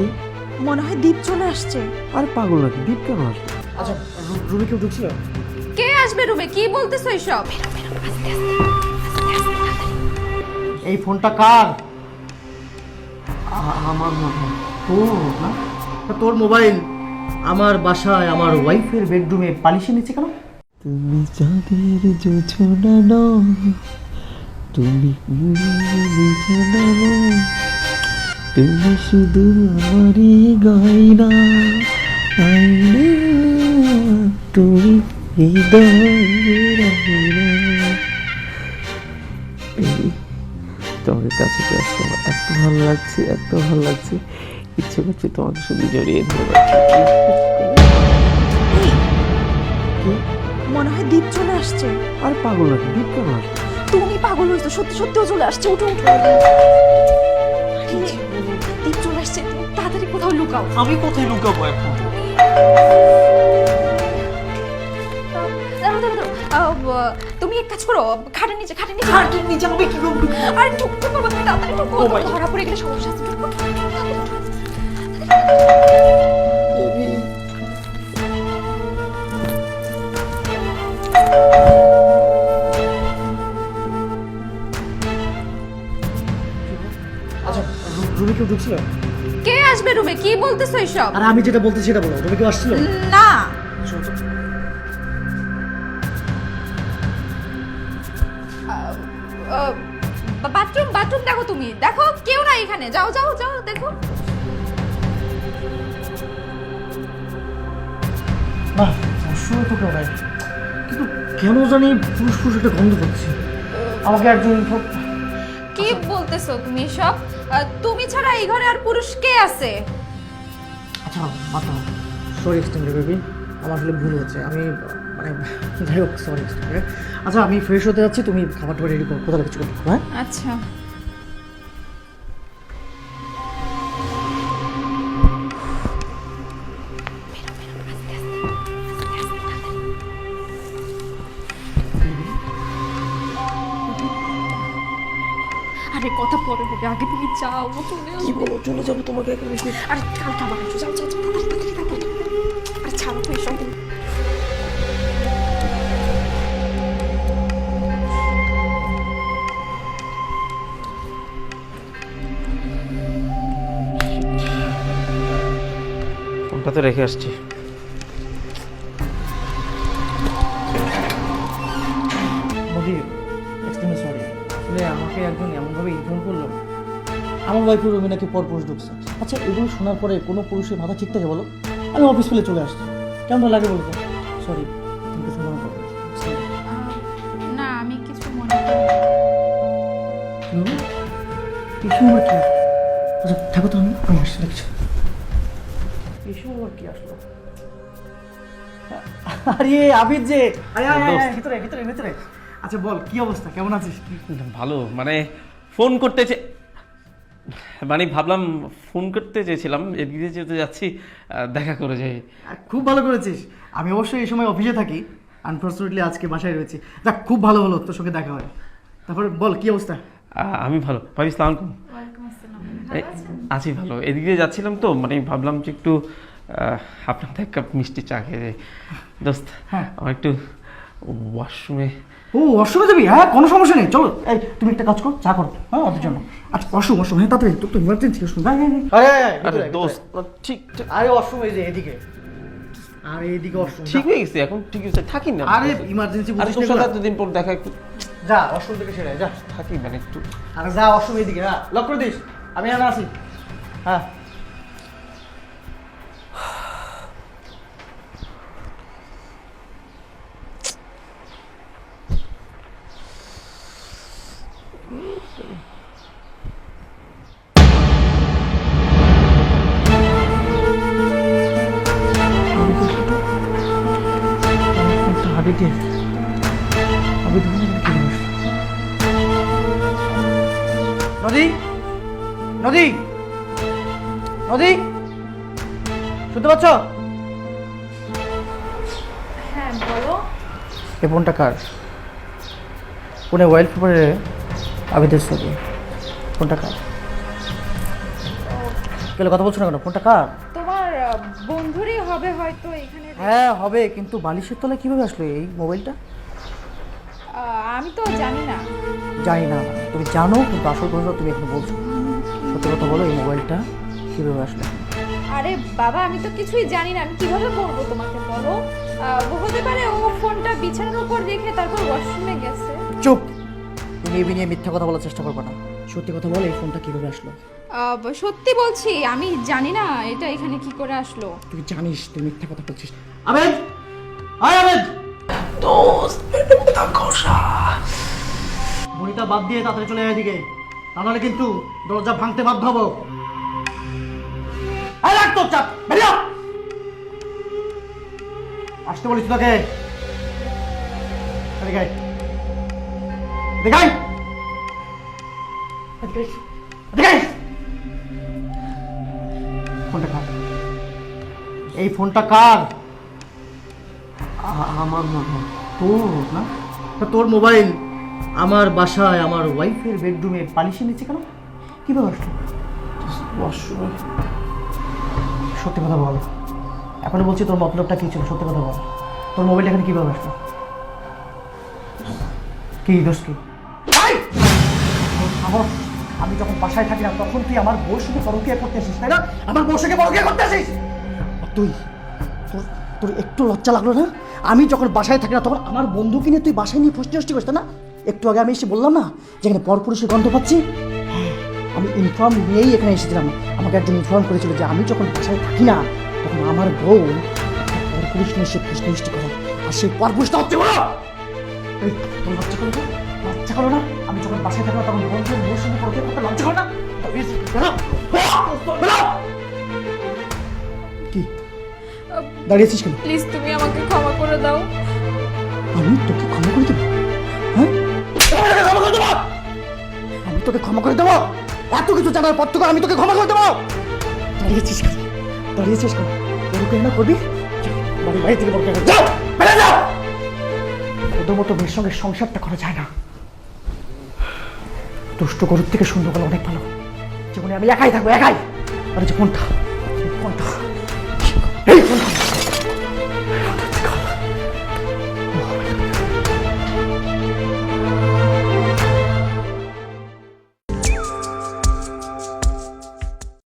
কি? মনে হয় দ্বীপ চলে আসছে। আর পাগল নাকি? দ্বীপ কেন আসবে? আচ্ছা রুমে কেউ ঢুকছিল? কে আসবে রুমে? কি বলতেছো এসব এই ফোনটা কার? আমার না? তোর মোবাইল। আমার বাসায় আমার ওয়াইফের বেডরুমে পালিশে নিচ্ছে কেন? তুমি চাঁদের যোছনা নও তুমি বিছানা নও তুমি শুধু আমারই গয়না। আইনা তুমি। এই, কাছে আজকে আমার এত ভালো লাগছে এত ভালো লাগছে? ইচ্ছে করছে তোমাদের শুধু জড়িয়ে ধরে মনে হয় দ্বীপ চলে আসছে। আর পাগল নাকি দ্বীপ কেন আসবে? তুমি পাগল হয়েছো সত্যি সত্যিও চলে আসছে উঠো উঠো। লুকাও। আমি কোথায় লুকাবো এখন? তুমি এক কাজ করো খাটের নিচে খাটের নিচে। খাটের নিচে আমি কি করব? আর ঢুকতে পারব তুমি তাড়াতাড়ি ঢুকো ধরা পড়ে গেলে সমস্যা আছে তাড়াতাড়ি আচ্ছা রু- কেউ ঢুকছিল? আসবে রুমে? কি বলতেছো এসব? আর আমি যেটা বলতে সেটা বলো রুমে কেউ আসছিল? না। বাথরুম বাথরুম দেখো তুমি। দেখো কেউ না এখানে। যাও যাও যাও দেখো। না অবশ্যই তো কেউ নাই। কিন্তু কেন জানি পুরুষ পুরুষ একটা গন্ধ করছে আমাকে একজন কি বলতেছো তুমি সব তুমি ছাড়া এই ঘরে আর পুরুষ কে আছে? আচ্ছা মাথা সরি এক্সটেন্ডেড বেবি আমার আসলে ভুল হচ্ছে। আমি মানে যাই হোক সরি আচ্ছা আমি ফ্রেশ হতে যাচ্ছি তুমি খাবার টাবার রেডি করো। কোথাও কিছু করতে হ্যাঁ আচ্ছা। আরে কথা পরে হবে আগে তুমি যাও চলে কি বলো চলে যাব তোমাকে একা রেখে আরে কালকে আবার আসো যাও যাও যাও তাড়াতাড়ি আরে ছাড়ো তো এসব ফোনটা তো রেখে আসছি। সরি আমাকে একজন এমনভাবে ইনফর্ম করল আমার ওয়াইফের রুমে নাকি পর পুরুষ ঢুকছে। আচ্ছা এগুলো শোনার পরে কোনো পুরুষের মাথা ঠিক থাকে বলো? আমি অফিস ফেলে চলে আসছি। কেমন লাগে বলো তো? সরি তুমি কিছু মনে করো? না। আমি কিছু মনে করি কি আচ্ছা থাকো তো আমি আমি আসছি দেখছি। এই সময় কি আসলো? আরে আবির যে। আরে আয়, আয়, আয়, ভিতরে ভিতরে ভিতরে। আচ্ছা বল কি অবস্থা? কেমন আছিস? ভালো মানে ফোন করতে চে মানে ভাবলাম ফোন করতে চেয়েছিলাম এদিকে যেতে যাচ্ছি দেখা করে যাই। খুব ভালো করেছিস। আমি অবশ্যই এই সময় অফিসে থাকি আনফর্চুনেটলি আজকে বাসায় রয়েছি। যাক খুব ভালো হলো তোর সঙ্গে দেখা হয়। তারপর বল কি অবস্থা? আহ, আমি ভালো। ভাবি ইসলাম আছি ভালো। এদিকে যাচ্ছিলাম তো মানে ভাবলাম যে একটু আপনার এক কাপ মিষ্টি চা খেয়ে যাই। দোস্ত হ্যাঁ। আমার একটু ওয়াশরুমে। ও অসুবিধা যাবি? হ্যাঁ কোনো সমস্যা নেই। চলো। এই তুমি একটা কাজ করো চা করো। হ্যাঁ ওদের জন্য। আচ্ছা অসুম অসুম হ্যাঁ তাড়াতাড়ি। তোর তো ইমার্জেন্সি অসুম আরে দোস্ত। ঠিক আরে অসুম এই যে এদিকে। আরে এদিকে অসুম ঠিক হয়ে গেছে এখন ঠিক আছে থাকি না। আরে ইমার্জেন্সি আরে তোর সাথে এতদিন পর দেখা একটু। যা অসুম থেকে সেরে যা। থাকি মানে একটু। আরে যা অসুম এদিকে হ্যাঁ লক করে দিস। আমি আর আসি হ্যাঁ। আবিকে আবি ধরে কি নদী? নদী? নদী? শুনতে পাচ্ছ? হ্যাঁ বলো। এ ফোনটা কার? ফোনে ওয়াইল্ড পেপারে আবিদের ছবি। ফোনটা কার? কেন কথা বলছো না কেন? ফোনটা কার? তোমার বন্ধুরই হবে হয়তো এখানে। হ্যাঁ হবে কিন্তু বালিশের তলায় কীভাবে আসলো এই মোবাইলটা? আমি তো জানি না। জানি না। তুমি জানো কিন্তু আসল কথা তুমি এখন বলছো সত্যি কথা বলো এই মোবাইলটা কীভাবে আসলো? আরে বাবা আমি তো কিছুই জানি না। আমি কীভাবে বলব তোমাকে বলো? হতে পারে ও ফোনটা বিছানার উপর রেখে তারপর ওয়াশরুমে গেছে। চুপ! তুমি এবি নিয়ে মিথ্যা কথা বলার চেষ্টা করবে না। সত্যি কথা বলো এই ফোনটা কীভাবে আসলো? আহ, সত্যি বলছি আমি জানি না এটা এখানে কি করে আসলো। তুই জানিস তুই মিথ্যা কথা বলছিস। আবেদ! আয় আবেদ! বইটা বাদ দিয়ে তাড়াতাড়ি চলে এদিকে। তা নাহলে কিন্তু দরজা ভাঙতে বাধ্য হব। আয় রাখ তোর চাপ বেরিয়ে আসতে বলিস তোকে। এদিকে আয়। ফোনটা কার? এই ফোনটা কার? আমার তোর না? তা তোর মোবাইল আমার বাসায় আমার ওয়াইফের বেডরুমে পালিশে নিচ্ছে কেন? কীভাবে আসলো সত্যি কথা বল। এখন বলছি তোর মতলবটা কী ছিল সত্যি কথা বল। তোর মোবাইলটা এখানে কীভাবে আসলো কি দোষ কি? এই! আমি যখন বাসায় থাকি না তখন তুই আমার বউর শুধু পরকিয়া করতে আসিস তাই না? আমার বউর সঙ্গে পরকিয়া করতে আসিস! তুই তোর একটু লজ্জা লাগল না? আমি যখন বাসায় থাকি না তখন আমার বন্ধুকে নিয়ে তুই বাসায় নিয়ে ফষ্টি ফষ্টি করিস না? একটু আগে আমি এসে বললাম না যেখানে পরপুরুষের গন্ধ পাচ্ছি? হ্যাঁ, আমি ইনফর্ম নিয়েই এখানে এসেছিলাম। আমাকে একজন ইনফর্ম করেছিল যে আমি যখন বাসায় থাকি না তখন আমার বউ পরপুরুষ নিয়ে সে ফষ্টি ফষ্টি করে। আর সেই পরপুরুষটা হচ্ছে বলো তোর লজ্জা করো না লজ্জা করো না। আমি যখন বাসায় থাকি না তখন বন্ধুর বউর সঙ্গে পরকিয়া করতে লজ্জা করো না। কি? দাঁড়িয়েছিস কেন? প্লিজ তুমি আমাকে ক্ষমা করে দাও। আমি তোকে ক্ষমা করে দেবো? হ্যাঁ? ক্ষমা করে দেবো। আমি তোকে ক্ষমা করে দেবো? এত কিছু জানার পর থেকে আমি তোকে ক্ষমা করে দেবো? দাঁড়িয়েছিস কেন? দাঁড়িয়েছিস কেন? এরকম না করবি? বাড়ি থেকে বলতে যাও বেড়ে যাও। ওদের মতো মেয়ের সঙ্গে সংসারটা করা যায় না। দুষ্ট গরুর থেকে সুন্দর গলা অনেক ভালো। জীবনে আমি একাই থাকব, একাই। আরে যে কোনটা? কোনটা? এই কোনটা?